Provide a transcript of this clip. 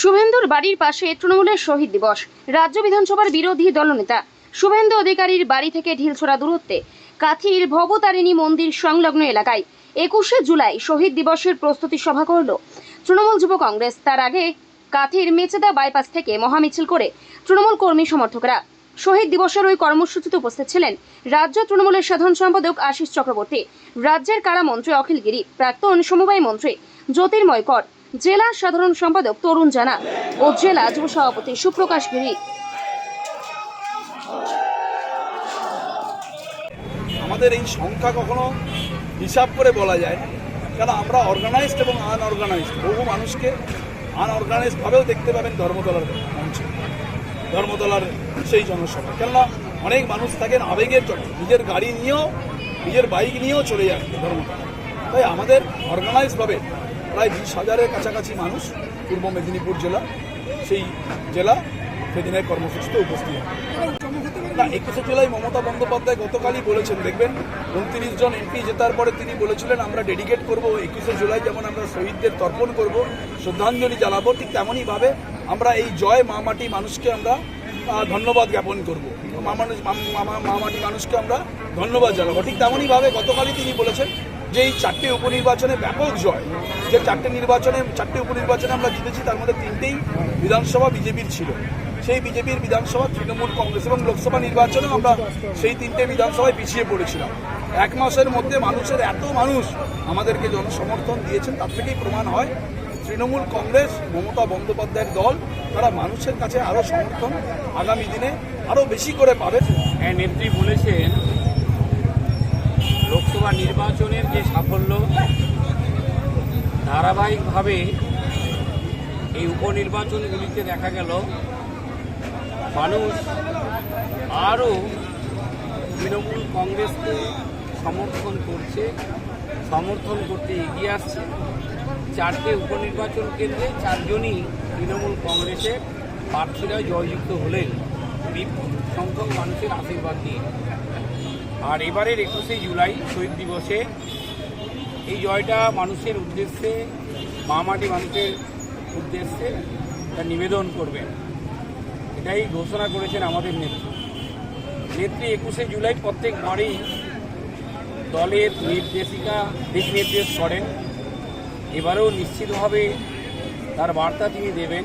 শুভেন্দুর বাড়ির পাশে তৃণমূলের শহীদ দিবস। রাজ্য বিধানসভার বিরোধী দলনেতা। শুভেন্দু অধিকারীর বাড়ি থেকে ঢিলছোড়া দূরত্বে। কাথির ভবতারিণী মন্দির সংলগ্ন এলাকায় একুশে জুলাই শহীদ দিবসের প্রস্তুতি সভা করল তৃণমূল যুব কংগ্রেস। তার আগে কাথির মেচেদা বাইপাস থেকে মহামিছিল করে তৃণমূল কর্মী সমর্থকরা। শহীদ দিবসের ওই কর্মসূচিতে উপস্থিত ছিলেন রাজ্য তৃণমূলের সাধারণ সম্পাদক আশিস চক্রবর্তী, রাজ্যের কারামন্ত্রী অখিল গিরি, প্রাক্তন সমবায় মন্ত্রী জ্যোতির্ময় কর জেলা সাধারণ সম্পাদক তরুণ জানা ও জেলা যুব সভাপতি সুপ্রকাশ গিরি। আমাদের এই সংখ্যা কখনো হিসাব করে বলা যায় না। কারণ আমরা অর্গানাইজড এবং আনঅর্গানাইজড বহু মানুষকে আনঅর্গানাইজডভাবেও দেখতে পাবেন ধর্মতলার মঞ্চে, ধর্মতলার সেই জনসভা। কেননা, অনেক মানুষ থাকেন আবেগের চলে নিজের গাড়ি নিয়েও, নিজের বাইক নিয়েও চলে যান ধর্মতলা তাই আমাদের অর্গানাইজডভাবে প্রায় বিশ হাজারের কাছাকাছি মানুষ পূর্ব মেদিনীপুর জেলা। সেই জেলা সেদিনের কর্মসূচিতে উপস্থিত। না, একুশে জুলাই মমতা বন্দ্যোপাধ্যায় গতকালই বলেছেন, দেখবেন, উনত্রিশ জন এমপি জেতার পরে তিনি বলেছিলেন, আমরা ডেডিকেট করব, একুশে জুলাই যেমন আমরা শহীদদের তর্পণ করব, শ্রদ্ধাঞ্জলি জানাব, ঠিক তেমনইভাবে আমরা এই জয় মা মাটি মানুষকে আমরা ধন্যবাদ জ্ঞাপন করব। মা মানুষ মা মাটি মানুষকে আমরা ধন্যবাদ জানাব। ঠিক তেমনইভাবে গতকালই তিনি বলেছেন যে এই চারটে উপনির্বাচনে ব্যাপক জয়, যে চারটে নির্বাচনে, চারটে উপনির্বাচনে আমরা জিতেছি, তার মধ্যে তিনটেই বিধানসভা বিজেপির ছিল। সেই বিজেপির বিধানসভা তৃণমূল কংগ্রেস এবং লোকসভা নির্বাচনেও আমরা সেই তিনটে বিধানসভায় পিছিয়ে পড়েছিলাম। এক মাসের মধ্যে মানুষের এত মানুষ আমাদেরকে জনসমর্থন দিয়েছেন, তার থেকেই প্রমাণ হয় তৃণমূল কংগ্রেস, মমতা বন্দ্যোপাধ্যায়ের দল, তারা মানুষের কাছে আরও সমর্থন আগামী দিনে আরও বেশি করে পাবে। হ্যাঁ নেত্রী বলেছেন নির্বাচনের যে সাফল্য, ধারাবাহিকভাবে এই উপনির্বাচনগুলিতে দেখা গেল, মানুষ আরও তৃণমূল কংগ্রেসকে সমর্থন করছে, সমর্থন করতে এগিয়ে আসছে। চারটে উপনির্বাচন কেন্দ্রে চারজনই তৃণমূল কংগ্রেসের প্রার্থীরা জয়যুক্ত হলেন। বিপুল সংখ্যক মানুষের আশীর্বাদ নিয়ে। আর এবারের একুশে জুলাই শহীদ দিবসে এই জয়টা মানুষের উদ্দেশ্যে, মামাটি মানুষের উদ্দেশ্যে তা নিবেদন করবেন। এটাই ঘোষণা করেছেন আমাদের নেত্রী। নেত্রী একুশে জুলাই প্রত্যেকবারই দলের নির্দেশিকা দিক নির্দেশ করেন। এবারেও নিশ্চিতভাবে তার বার্তা তিনি দেবেন।